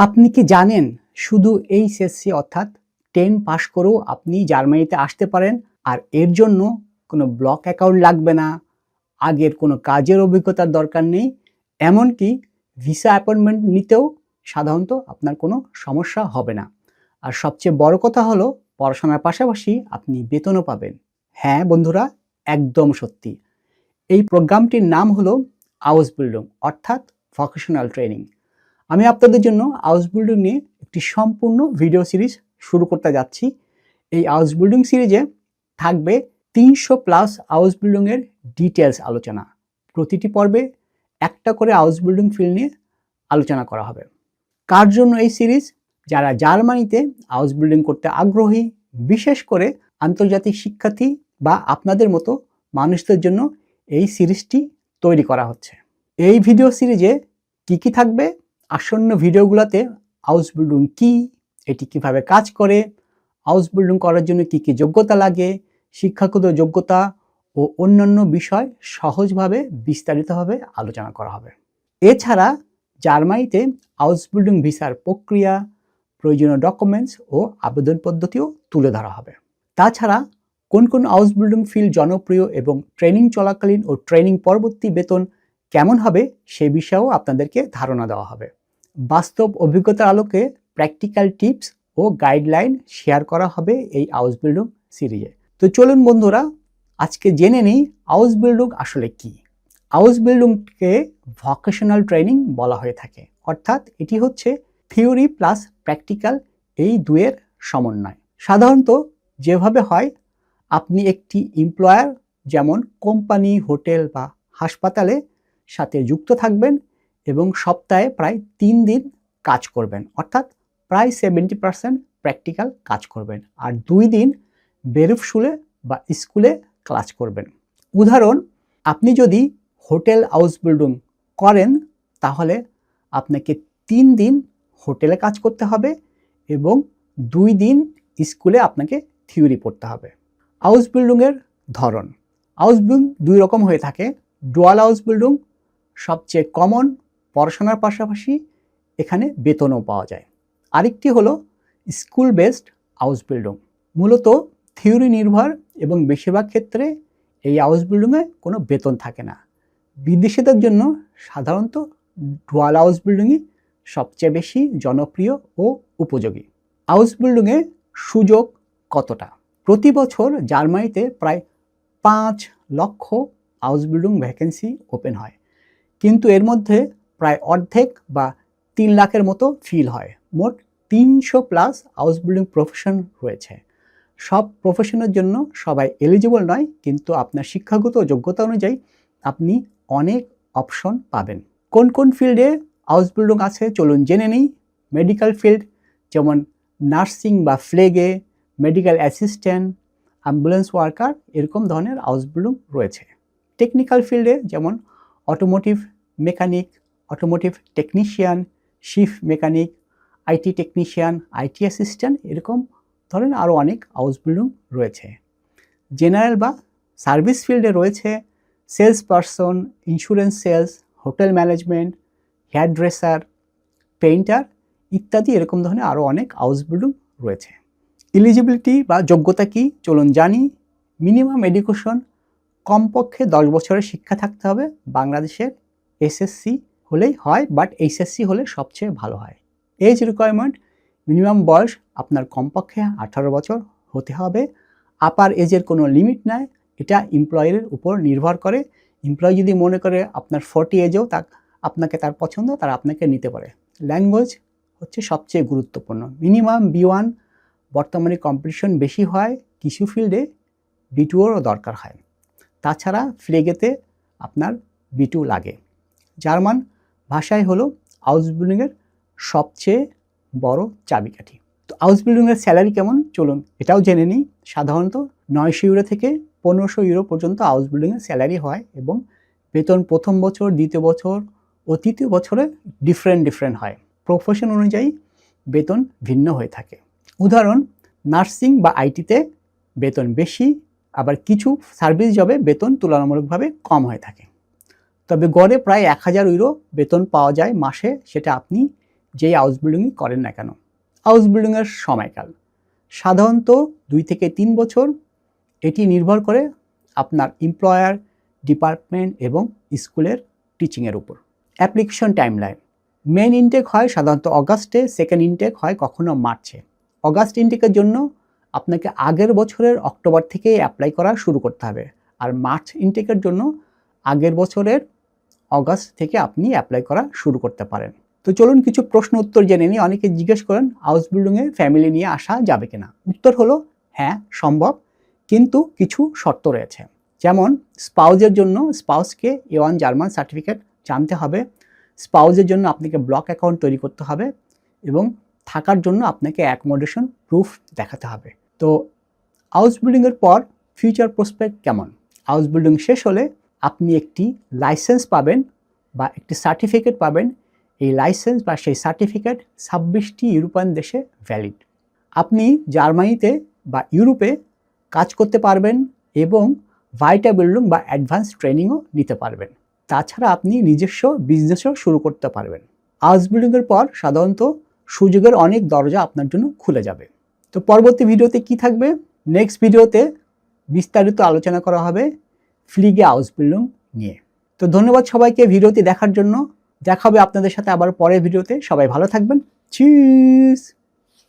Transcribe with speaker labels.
Speaker 1: আপনি কি জানেন শুধু এই এইচএসসি অর্থাৎ টেন পাশ করেও আপনি জার্মানিতে আসতে পারেন? আর এর জন্য কোনো ব্লক অ্যাকাউন্ট লাগবে না। আগের কোনো কাজের অভিজ্ঞতার দরকার নেই। এমনকি ভিসা অ্যাপয়েন্টমেন্ট নিতেও সাধারণত আপনার কোনো সমস্যা হবে না। আর সবচেয়ে বড় কথা হলো, পড়াশোনার পাশাপাশি আপনি বেতনও পাবেন। হ্যাঁ বন্ধুরা, একদম সত্যি। এই প্রোগ্রামটির নাম হলো আউস বিল্ডিং, অর্থাৎ ভকেশনাল ট্রেনিং। আমি আপনাদের জন্য হাউস বিল্ডিং নিয়ে একটি সম্পূর্ণ ভিডিও সিরিজ শুরু করতে যাচ্ছি। এই হাউস বিল্ডিং সিরিজে থাকবে তিনশো প্লাস হাউস বিল্ডিংয়ের ডিটেলস আলোচনা। প্রতিটি পর্বে একটা করে হাউস বিল্ডিং ফিল্ড নিয়ে আলোচনা করা হবে। কার জন্য এই সিরিজ যারা জার্মানিতে হাউস বিল্ডিং করতে আগ্রহী, বিশেষ করে আন্তর্জাতিক শিক্ষার্থী বা আপনাদের মতো মানুষদের জন্য এই সিরিজটি তৈরি করা হচ্ছে। এই ভিডিও সিরিজে কি কি থাকবে? আসন্ন ভিডিওগুলোতে হাউস বিল্ডিং কী, এটি কীভাবে কাজ করে হাউস বিল্ডিং করার জন্য কি কি যোগ্যতা লাগে, শিক্ষাগত যোগ্যতা ও অন্যান্য বিষয় সহজভাবে বিস্তারিতভাবে আলোচনা করা হবে। এছাড়া জার্মানিতে হাউস বিল্ডিং ভিসার প্রক্রিয়া, প্রয়োজনীয় ডকুমেন্টস ও আবেদন পদ্ধতিও তুলে ধরা হবে। তাছাড়া কোন কোন হাউস বিল্ডিং ফিল্ড জনপ্রিয় এবং ট্রেনিং চলাকালীন ও ট্রেনিং পরবর্তী বেতন কেমন হবে সে বিষয়েও আপনাদেরকে ধারণা দেওয়া হবে। বাস্তব অভিজ্ঞতার আলোকে প্র্যাকটিক্যাল টিপস ও গাইডলাইন শেয়ার করা হবে এই হাউস বিল্ডিং সিরিজে তো চলুন বন্ধুরা, আজকে জেনে নিই হাউস বিল্ডিং আসলে কি। হাউস বিল্ডিংকে ভকেশনাল ট্রেনিং বলা হয়ে থাকে। অর্থাৎ এটি হচ্ছে থিওরি প্লাস প্র্যাকটিক্যাল এই দুয়ের সমন্বয়। সাধারণত যেভাবে হয়, আপনি একটি এমপ্লয়ার যেমন কোম্পানি হোটেল বা হাসপাতালে সাথে যুক্ত থাকবেন এবং সপ্তাহে প্রায় তিন দিন কাজ করবেন। অর্থাৎ প্রায় সেভেন্টি পার্সেন্ট প্র্যাকটিক্যাল কাজ করবেন। আর দুই দিন বেরুফ শুলে বা স্কুলে ক্লাস করবেন। উদাহরণ, আপনি যদি হোটেল হাউস বিল্ডিং করেন, তাহলে আপনাকে তিন দিন হোটেলে কাজ করতে হবে এবং দুই দিন স্কুলে আপনাকে থিওরি পড়তে হবে। হাউস বিল্ডিংয়ের ধরন, হাউস বিল্ডিং দুই রকম হয়ে থাকে। ডুয়াল হাউস বিল্ডিং সবচেয়ে কমন পড়াশোনার পাশাপাশি এখানে বেতনও পাওয়া যায়। আরেকটি হলো স্কুল বেসড হাউস বিল্ডিং মূলত থিওরি নির্ভর এবং বেশিরভাগ ক্ষেত্রে এই হাউস বিল্ডিংয়ে কোনো বেতন থাকে না। বিদেশিদের জন্য সাধারণত ডুয়াল হাউস বিল্ডিংই সবচেয়ে বেশি জনপ্রিয় ও উপযোগী। হাউস বিল্ডিংয়ে সুযোগ কতটা? প্রতি বছর জার্মানিতে প্রায় পাঁচ লক্ষ হাউস বিল্ডিং ভ্যাকেন্সি ওপেন হয়। কিন্তু এর মধ্যে প্রায় অর্ধেক বা তিন লাখের মতো ফিল হয়। মোট তিনশো প্লাস হাউস বিল্ডিং প্রফেশন রয়েছে। সব প্রফেশনের জন্য সবাই এলিজিবল নয়, কিন্তু আপনার শিক্ষাগত যোগ্যতা অনুযায়ী আপনি অনেক অপশন পাবেন। কোন কোন ফিল্ডে হাউস বিল্ডিং আছে চলুন জেনে নিই। মেডিকেল ফিল্ড যেমন নার্সিং বা ফ্লেগে মেডিকেল অ্যাসিস্ট্যান্ট অ্যাম্বুলেন্স ওয়ার্কার এরকম ধরনের হাউস বিল্ডিং রয়েছে। টেকনিক্যাল ফিল্ডে যেমন automotive mechanic automotive technician শিফ mechanic IT technician IT assistant এরকম ধরেন আরও অনেক হাউস বিল্ডিং রয়েছে। জেনারেল বা সার্ভিস ফিল্ডে রয়েছে salesperson insurance sales hotel management hairdresser painter ইত্যাদি এরকম ধরনের আরও অনেক হাউস বিল্ডিং রয়েছে। এলিজিবিলিটি বা যোগ্যতা কি চলুন জানি। মিনিমাম এডুকেশন কমপক্ষে দশ বছরের শিক্ষা থাকতে হবে। বাংলাদেশের এসএসসি হলেই হয় বাট এইচএসসি হলে সবচেয়ে ভালো হয়। এজ রিকোয়ারমেন্ট মিনিমাম বয়স আপনার কমপক্ষে আঠারো বছর হতে হবে। আপার এজের কোনো লিমিট নাই, এটা এমপ্লয়ের উপর নির্ভর করে। এমপ্লয় যদি মনে করে আপনার ফর্টি এজেও তা আপনাকে তার পছন্দ, তারা আপনাকে নিতে পারে। ল্যাঙ্গুয়েজ হচ্ছে সবচেয়ে গুরুত্বপূর্ণ। মিনিমাম বি ওয়ান বর্তমানে কম্পিটিশন বেশি হয়, কিছু ফিল্ডে বিটুওরও দরকার হয়। তাছাড়া ফ্লেগেতে আপনার বিটু লাগে। জার্মান ভাষায় হলো হাউস বিল্ডিংয়ের সবচেয়ে বড় চাবিকাঠি। তো হাউস বিল্ডিংয়ের স্যালারি কেমন? চলুন এটাও জেনে নিই। সাধারণত নয়শো ইউরো থেকে পনেরোশো ইউরো পর্যন্ত হাউস বিল্ডিংয়ের স্যালারি হয় এবং বেতন প্রথম বছর, দ্বিতীয় বছর ও তৃতীয় বছরে ডিফারেন্ট ডিফারেন্ট হয়। প্রফেশন অনুযায়ী বেতন ভিন্ন হয়ে থাকে। উদাহরণ নার্সিং বা আইটিতে বেতন বেশি, আবার কিছু সার্ভিস জবে বেতন তুলনামূলকভাবে কম হয়ে থাকে। তবে গড়ে প্রায় এক হাজার ইউরো বেতন পাওয়া যায় মাসে, সেটা আপনি যেই হাউস বিল্ডিংই করেন না কেন। হাউস বিল্ডিংয়ের সময়কাল। সাধারণত দুই থেকে তিন বছর। এটি নির্ভর করে আপনার এমপ্লয়ার ডিপার্টমেন্ট এবং স্কুলের টিচিংয়ের উপর। অ্যাপ্লিকেশন টাইমলাইন মেন ইনটেক হয় সাধারণত অগাস্টে সেকেন্ড ইনটেক হয় কখনো মার্চে। অগাস্ট ইনটেকের জন্য আপনাকে আগের বছরের অক্টোবর থেকে অ্যাপ্লাই করা শুরু করতে হবে। আর মার্চ ইনটেকের জন্য আগের বছরের অগাস্ট থেকে আপনি অ্যাপ্লাই করা শুরু করতে পারেন। তো চলুন কিছু প্রশ্ন উত্তর জেনে নিই। অনেকে জিজ্ঞেস করেন হাউস বিল্ডিংয়ে ফ্যামিলি নিয়ে আসা যাবে কিনা? উত্তর হলো হ্যাঁ সম্ভব। কিন্তু কিছু শর্ত রয়েছে। যেমন স্পাউজের জন্য স্পাউসকে এ ওয়ান জার্মান সার্টিফিকেট জানতে হবে। স্পাউজের জন্য আপনাকে ব্লক অ্যাকাউন্ট তৈরি করতে হবে এবং থাকার জন্য আপনাকে অ্যাকোমোডেশন প্রুফ দেখাতে হবে। তো হাউস বিল্ডিংয়ের পর ফিউচার প্রসপেক্ট কেমন? হাউস বিল্ডিং শেষ হলে আপনি একটি লাইসেন্স পাবেন বা একটি সার্টিফিকেট পাবেন। এই লাইসেন্স বা সেই সার্টিফিকেট ছাব্বিশটি ইউরোপিয়ান দেশে ভ্যালিড আপনি জার্মানিতে বা ইউরোপে কাজ করতে পারবেন এবং ভাইটা বিল্ডিং বা অ্যাডভান্স ট্রেনিংও নিতে পারবেন। তাছাড়া আপনি নিজস্ব বিজনেসও শুরু করতে পারবেন। হাউস বিল্ডিংয়ের পর সাধারণত সুযোগের অনেক দরজা আপনার জন্য খুলে যাবে। তো পরবর্তী ভিডিওতে কি থাকবে? নেক্সট ভিডিওতে বিস্তারিত আলোচনা করা হবে। ফ্লিগে হাউস বিল্ডিং নিয়ে। তো ধন্যবাদ সবাইকে ভিডিওতে দেখার জন্য। দেখা হবে আপনাদের সাথে আবার পরের ভিডিওতে। সবাই ভালো থাকবেন। চিজ